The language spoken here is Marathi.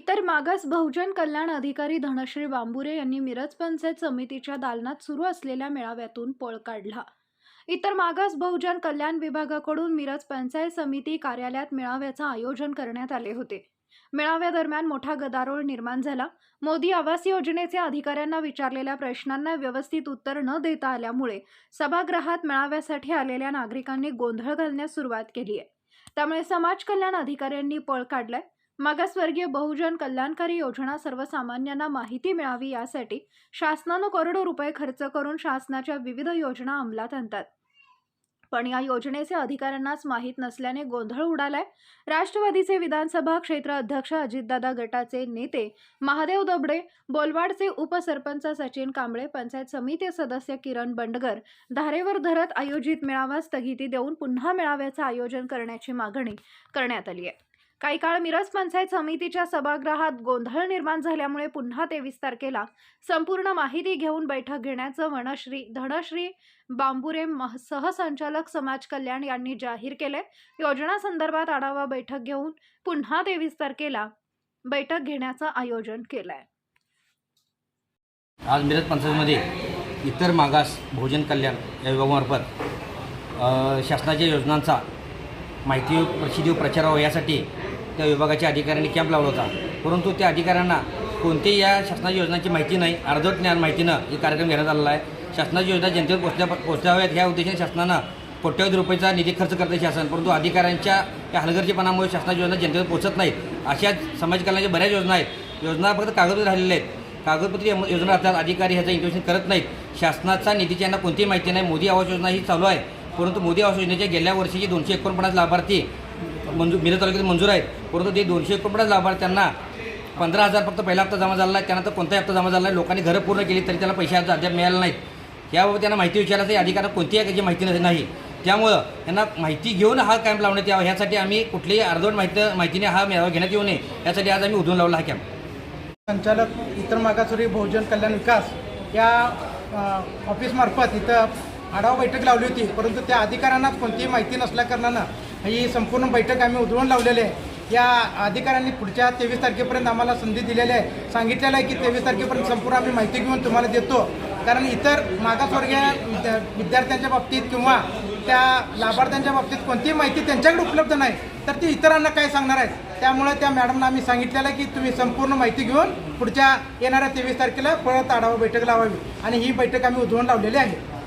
इतर मागास बहुजन कल्याण अधिकारी धनश्री बांबुरे यांनी मिरज पंचायत समितीच्या दालनात सुरू असलेल्या मेळाव्यातून पळ काढला. इतर मागास बहुजन कल्याण विभागाकडून मिरज पंचायत समिती कार्यालयात मेळाव्याचं आयोजन करण्यात आले होते. मेळाव्यादरम्यान मोठा गदारोळ निर्माण झाला. मोदी आवास योजनेचे अधिकाऱ्यांना विचारलेल्या प्रश्नांना व्यवस्थित उत्तर न देता आल्यामुळे सभागृहात मेळाव्यासाठी आलेल्या नागरिकांनी गोंधळ घालण्यास सुरुवात केली आहे त्यामुळे समाज कल्याण अधिकाऱ्यांनी पळ काढलाय. मागासवर्गीय बहुजन कल्याणकारी योजना सर्वसामान्यांना माहिती मिळावी यासाठी शासनानं करोडो रुपये खर्च करून शासनाच्या विविध योजना अंमलात आणतात. पण या योजनेचे अधिकाऱ्यांनाच माहीत नसल्याने गोंधळ उडालाय. राष्ट्रवादीचे विधानसभा क्षेत्र अध्यक्ष अजितदादा गटाचे नेते महादेव दबडे बोलवाडचे उपसरपंच सचिन कांबळे पंचायत समिती सदस्य किरण बंडगर धारेवर धरत आयोजित मेळावा स्थगिती देऊन पुन्हा मेळाव्याचं आयोजन करण्याची मागणी करण्यात आली आहे. काही काळ मिरज पंचायत समितीच्या सभागृहात गोंधळ निर्माण झाल्यामुळे पुन्हा तेवीस तारखेला संपूर्ण माहिती घेऊन बैठक घेण्याचं वनश्री धनश्री बांबुरे सहसंचालक समाज कल्याण यांनी जाहीर केले योजना संदर्भात आढावा बैठक घेऊन पुन्हा तेवीस तारखेला बैठक घेण्याचं आयोजन केलंय. आज मिरज पंचायतमध्ये इतर मागास भोजन कल्याण या विभागामार्फत शासनाच्या योजनांचा माहिती प्रसिद्धी प्रचार व्हावा यासाठी विभागाच्या अधिकाऱ्यांनी कॅम्प लावला होता. परंतु त्या अधिकाऱ्यांना कोणतीही या शासनाच्या योजनांची माहिती नाही अर्धवट ज्ञान माहितीनं हे कार्यक्रम घेण्यात आलेला आहे. शासनाची योजना जनतेवर पोचल्या पोचल्याव्यात ह्या उद्देशाने शासनानं कोट्यवधी रुपयाचा निधी खर्च करते शासन. परंतु अधिकाऱ्यांच्या या हलगर्जीपणामुळे शासनाची योजना जनतेवर पोचत नाहीत. अशा समाज कल्याणाच्या बऱ्याच योजना आहेत. योजना फक्त कागदपत्र राहिलेल्या आहेत. कागदपत्री योजना असतात अधिकारी ह्याचं इन्व्हेस्टिंग करत नाहीत. शासनाचा निधीची यांना कोणतीही माहिती नाही मोदी आवास योजना ही चालू आहे. परंतु मोदी आवास योजनेच्या गेल्या वर्षीची दोनशे एकोणपन्नास लाभार्थी मंजूर मिरज तालुक्यात मंजूर आहेत. परंतु ते दोनशे एकोणपन्नास लाभार्थ्यांना पंधरा हजार फक्त पहिला हप्ता जमा झाला आहे त्यानंतर कोणताही हप्ता जमा झाला नाही. लोकांनी घरं पूर्ण केली तरी त्याला पैसे अद्याप मिळाले नाहीत. याबाबत त्यांना माहिती विचारायचं अधिकाऱ्यांना कोणतीही याची माहिती नाही. त्यामुळं त्यांना माहिती घेऊन हा कॅम्प लावण्यात यावा. ह्यासाठी आम्ही कुठलीही अर्धवट माहिती माहितीने हा मेळावा घेण्यात येऊ नये. यासाठी आज आम्ही उधळून लावला हा कॅम्प संचालक इतर मागासवर्गीय बहुजन कल्याण विकास या ऑफिसमार्फत इथं आढावा बैठक लावली होती. परंतु त्या अधिकाऱ्यांनाच कोणतीही माहिती नसल्याकारणानं ही संपूर्ण बैठक आम्ही उधळून लावलेली आहे. या अधिकाऱ्यांनी पुढच्या तेवीस तारखेपर्यंत आम्हाला संधी दिलेली आहे. सांगितलेलं आहे की तेवीस तारखेपर्यंत संपूर्ण आम्ही माहिती घेऊन तुम्हाला देतो. कारण इतर मागासवर्गीय विद्या विद्यार्थ्यांच्या बाबतीत किंवा त्या लाभार्थ्यांच्या बाबतीत कोणतीही माहिती त्यांच्याकडे उपलब्ध नाही तर ती इतरांना काय सांगणार आहेत? त्यामुळे त्या मॅडमना आम्ही सांगितलेलं आहे की तुम्ही संपूर्ण माहिती घेऊन पुढच्या येणाऱ्या तेवीस तारखेला परत आढावा बैठक लावावी. आणि ही बैठक आम्ही उधळून लावलेली आहे.